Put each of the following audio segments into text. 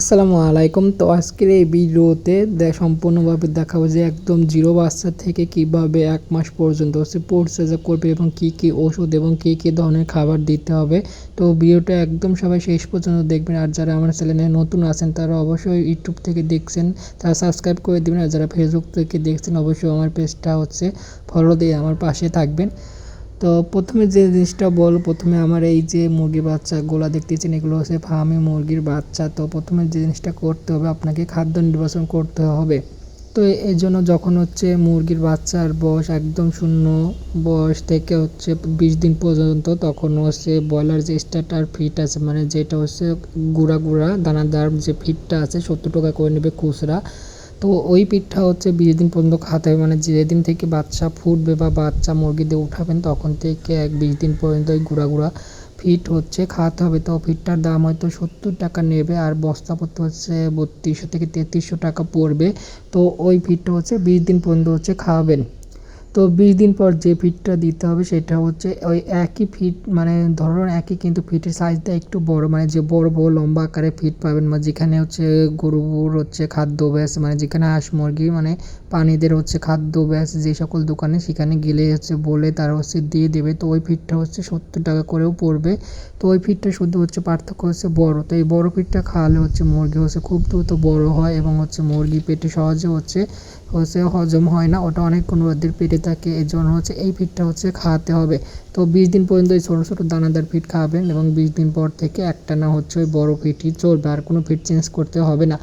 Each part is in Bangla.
আসসালামু আলাইকুম। তো আজকের এই ভিডিওতে সম্পূর্ণভাবে দেখাবো যে একদম জিরো বাচ্চা থেকে কীভাবে এক মাস পর্যন্ত হচ্ছে পরিচর্যা করবে এবং কি কি ওষুধ এবং কি কি ধরনের খাবার দিতে হবে। তো ভিডিওটা একদম সবাই শেষ পর্যন্ত দেখবেন। আর যারা আমার চ্যানেলে নতুন আছেন, তারা অবশ্যই ইউটিউব থেকে দেখছেন, তারা সাবস্ক্রাইব করে দেবেন। আর যারা ফেসবুক থেকে দেখছেন, অবশ্যই আমার পেজটা হচ্ছে ফলো দিয়ে আমার পাশে থাকবেন। তো প্রথমে যে জিনিসটা বল, প্রথমে আমার এই যে মুরগির বাচ্চাগুলো দেখতেছেন, এগুলো হচ্ছে ফার্মে মুরগির বাচ্চা। তো প্রথমে যে জিনিসটা করতে হবে, আপনাকে খাদ্য নির্বাচন করতে হবে। তো এই জন্য যখন হচ্ছে মুরগির বাচ্চার বয়স একদম শূন্য বয়স থেকে হচ্ছে বিশ দিন পর্যন্ত, তখন হচ্ছে ব্রয়লার যে স্টার্টার ফিট আছে মানে যেটা হচ্ছে গুঁড়া গুঁড়া দানাদার যে ফিটটা আছে, সত্তর টাকা করে নেবে খুচরা। তো ওই পিঠটা হচ্ছে বিশ দিন পর্যন্ত খাওয়াতে হবে। মানে যেদিন থেকে বাচ্চা ফুটবে বা বাচ্চা মুরগিতে উঠাবেন, তখন থেকে এক বিশ দিন পর্যন্ত ওই গুঁড়া গুঁড়া ফিট হচ্ছে খাওয়াতে হবে। তো ফিটটার দাম হয়তো সত্তর টাকা নেবে আর বস্তা হচ্ছে বত্রিশশো থেকে তেত্রিশশো টাকা পড়বে। তো ওই ফিটটা হচ্ছে বিশ দিন পর্যন্ত হচ্ছে খাওয়াবেন তো বিশ দিন পর যে ফিটটা দিতে হবে সেটা হচ্ছে ওই একই ফিট মানে ধরুন একই কিন্তু ফিটের সাইজটা একটু বড় মানে যে বড় বড় লম্বা আকারে ফিট পাবেন মানে যেখানে হচ্ছে গরুর হচ্ছে খাদ্য ব্যাস মানে যেখানে হাঁস মুরগি মানে পানিদের হচ্ছে খাদ্য ব্যাস যে সকল দোকানে সেখানে গেলে হচ্ছে বলে তারা হচ্ছে দিয়ে দেবে। তো ওই ফিটটা হচ্ছে সত্তর টাকা করেও পড়বে। তো ওই ফিটটা শুধু হচ্ছে পার্থক্য হচ্ছে বড়। তো এই বড় ফিটটা খাওয়ালে হচ্ছে মুরগি হচ্ছে খুব দ্রুত বড় হয় এবং হচ্ছে মুরগি পেটে সহজে হচ্ছে হচ্ছে হজম হয় না, ওটা অনেক অনুরোধের পেটে থাকে এই জন্য হচ্ছে এই ফিটটা হচ্ছে খাওয়াতে হবে। তো বিশ দিন পর্যন্ত এই ছোটো ছোটো দানাদার ফিট খাওয়াবেন এবং বিশ দিন পর থেকে একটা না হচ্ছে ওই বড়ো ফিটই চলবে, আর কোনো ফিট চেঞ্জ করতে হবে না।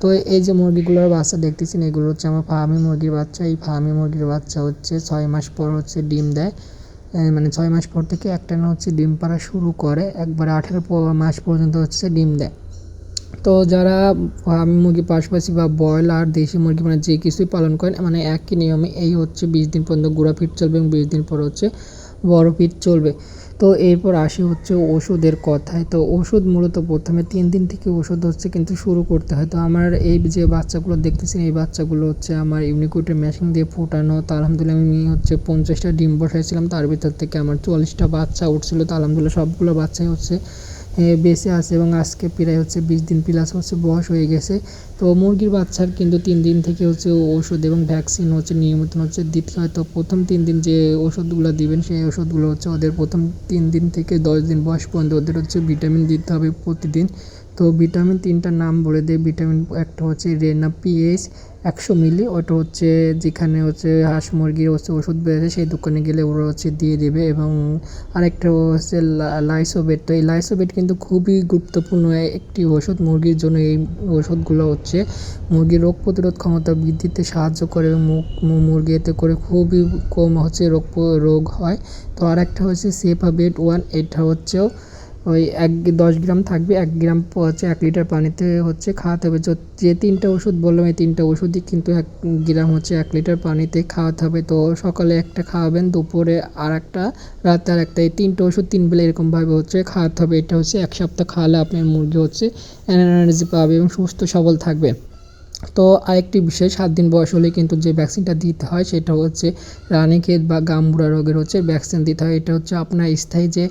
তো এই যে মুরগিগুলোর বাচ্চা দেখতেছেন, এগুলো হচ্ছে আমার ফার্মি মুরগির বাচ্চা। এই ফার্মি মুরগির বাচ্চা হচ্ছে ছয় মাস পর হচ্ছে ডিম দেয়। মানে ছয় মাস পর থেকে একটা না হচ্ছে ডিম পাড়া শুরু করে, একবারে আঠেরো মাস পর্যন্ত হচ্ছে ডিম দেয়। তো যারা ফার্মি মুরগির পাশাপাশি বা ব্রয়লার দেশি মুরগি মানে যে কিছুই পালন করেন মানে একই নিয়মে এই হচ্ছে বিশ দিন পর্যন্ত গুঁড়া ফিট চলবে এবং বিশ দিন পর হচ্ছে বড় ফিট চলবে। তো এরপর আসি হচ্ছে ওষুধের কথায়। তো ওষুধ মূলত প্রথমে তিন দিন থেকে ওষুধ হচ্ছে কিন্তু শুরু করতে হয়। তো আমার এই যে বাচ্চাগুলো দেখতেছেন, এই বাচ্চাগুলো হচ্ছে আমার ইউনিকুইটের মেশিন দিয়ে ফোটানো। তো আলহামদুলিল্লাহ আমি হচ্ছে পঞ্চাশটা ডিম বসাইছিলাম। তার ভিতর থেকে আমার চল্লিশটা বাচ্চা উঠছিল। তো আলহামদুলিল্লাহ সবগুলো বাচ্চাই হচ্ছে বেঁচে আছে এবং আজকে প্রায় হচ্ছে বিশ দিন প্লাস হচ্ছে বয়স হয়ে গেছে। তো মুরগির বাচ্চার কিন্তু তিন দিন থেকে হচ্ছে ওষুধ এবং ভ্যাকসিন হচ্ছে নিয়মিত হচ্ছে দিতে হয়। তো প্রথম তিন দিন যে ওষুধগুলো দিবেন, সেই ওষুধগুলো হচ্ছে ওদের প্রথম তিন দিন থেকে দশ দিন বয়স পর্যন্ত ওদের হচ্ছে ভিটামিন দিতে হবে প্রতিদিন। তো ভিটামিন তিনটার নাম বলে দেয় ভিটামিন একটা হচ্ছে রেনা পিএইচ একশো মিলি, ওটা হচ্ছে যেখানে হচ্ছে হাঁস মুরগির হচ্ছে ওষুধ বেড়েছে, সেই দোকানে গেলে ওরা হচ্ছে দিয়ে দেবে এবং আরেকটা হচ্ছে লাইসোবেট। তো এই লাইসোবেট কিন্তু খুবই গুরুত্বপূর্ণ একটি ওষুধ মুরগির জন্য। এই ওষুধগুলো হচ্ছে মুরগির রোগ প্রতিরোধ ক্ষমতা বৃদ্ধিতে সাহায্য করে এবং মুরগি এতে করে খুবই কম হচ্ছে রোগ রোগ হয়। তো আর একটা হচ্ছে সেফাবেট ওয়ান, এটা হচ্ছেও ওই এক দশ গ্রাম থাকবে, এক গ্রাম হচ্ছে এক লিটার পানিতে হচ্ছে খাওয়াতে হবে। যে তিনটা ওষুধ বললাম, এই তিনটা ওষুধই কিন্তু এক গ্রাম হচ্ছে এক লিটার পানিতে খাওয়াতে হবে। তো সকালে একটা খাওয়াবেন, দুপুরে আর একটা রাতে আর একটা এই তিনটা ওষুধ তিন বেলা এরকমভাবে হচ্ছে খাওয়াতে হবে। এটা হচ্ছে এক সপ্তাহ খাওয়ালে আপনার মুরগি হচ্ছে এনার্জি পাবে এবং সুস্থ সবল থাকবে। তো আরেকটি বিষয়, সাত দিন বয়স হলে কিন্তু যে ভ্যাকসিনটা দিতে হয় সেটা হচ্ছে রানীক্ষেত বা গামবুড়া রোগের হচ্ছে ভ্যাকসিন দিতে হয়। এটা হচ্ছে আপনার স্থায়ী যে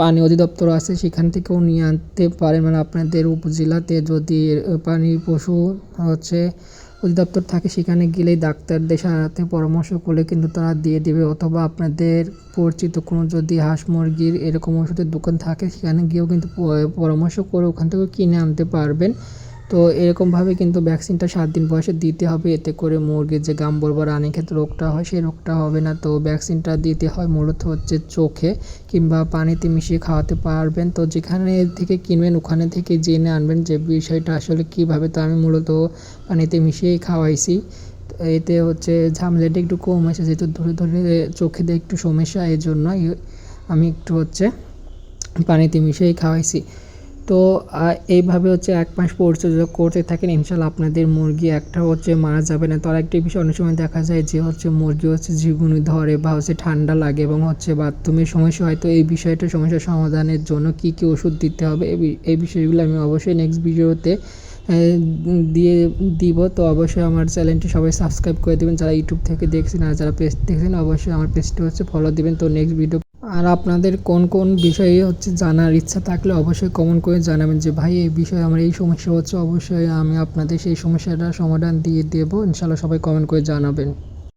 পানি অধিদপ্তর আছে সেখান থেকেও নিয়ে আনতে পারেন। মানে আপনাদের উপজেলাতে যদি পানি পশু হচ্ছে অধিদপ্তর থাকে সেখানে গেলেই ডাক্তারদের সাথে পরামর্শ করলে কিন্তু তারা দিয়ে দেবে। অথবা আপনাদের পরিচিত কোনো যদি হাঁস মুরগির এরকম ওষুধের দোকান থাকে সেখানে গিয়েও কিন্তু পরামর্শ করে ওখান থেকে কিনে আনতে পারবেন। তো এরকমভাবে কিন্তু ভ্যাকসিনটা সাত দিন বয়সে দিতে হবে। এতে করে মুরগির যে গাম্বর বা ক্ষেত্রে রোগটা হয়, সেই রোগটা হবে না। তো ভ্যাকসিনটা দিতে হয় মূলত হচ্ছে চোখে কিংবা পানিতে মিশিয়ে খাওয়াতে পারবেন। তো যেখানে থেকে কিনবেন, ওখানে থেকে জেনে আনবেন যে বিষয়টা আসলে কীভাবে। তো আমি মূলত পানিতে মিশিয়েই খাওয়াইছি। এতে হচ্ছে ঝামেলাটা একটু কম হয়েছে, যেহেতু ধরে ধরে চোখে একটু সমস্যা এই জন্য আমি একটু হচ্ছে পানিতে মিশিয়েই খাওয়াইছি। তো এইভাবে হচ্ছে এক মাস পরিচর্যা করতে থাকেন, ইনশাল্লাহ আপনাদের মুরগি একটা হচ্ছে মারা যাবে না। তো আরেকটি বিষয়, অনেক সময় দেখা যায় যে হচ্ছে মুরগি হচ্ছে ঝিগুনি ধরে বা হচ্ছে ঠান্ডা লাগে এবং হচ্ছে বাথরুমের সমস্যা হয়। তো এই বিষয়টা সমস্যার সমাধানের জন্য কী কী ওষুধ দিতে হবে এই বিষয়গুলো আমি অবশ্যই নেক্সট ভিডিওতে দিয়ে দিব। তো অবশ্যই আমার চ্যানেলটি সবাই সাবস্ক্রাইব করে দেবেন। যারা ইউটিউব থেকে দেখছেন আর যারা পেজ দেখছেন, অবশ্যই আমার পেজটি হচ্ছে ফলো দিবেন। তো নেক্সট ভিডিও আর আপনাদের কোন কোন বিষয়ে হচ্ছে জানার ইচ্ছা থাকলে অবশ্যই কমেন্ট করে জানাবেন যে, ভাই, এই বিষয়ে আমার এই সমস্যা হচ্ছে, অবশ্যই আমি আপনাদের সেই সমস্যাটার সমাধান দিয়ে দেবো। ইনশাল্লাহ সবাই কমেন্ট করে জানাবেন।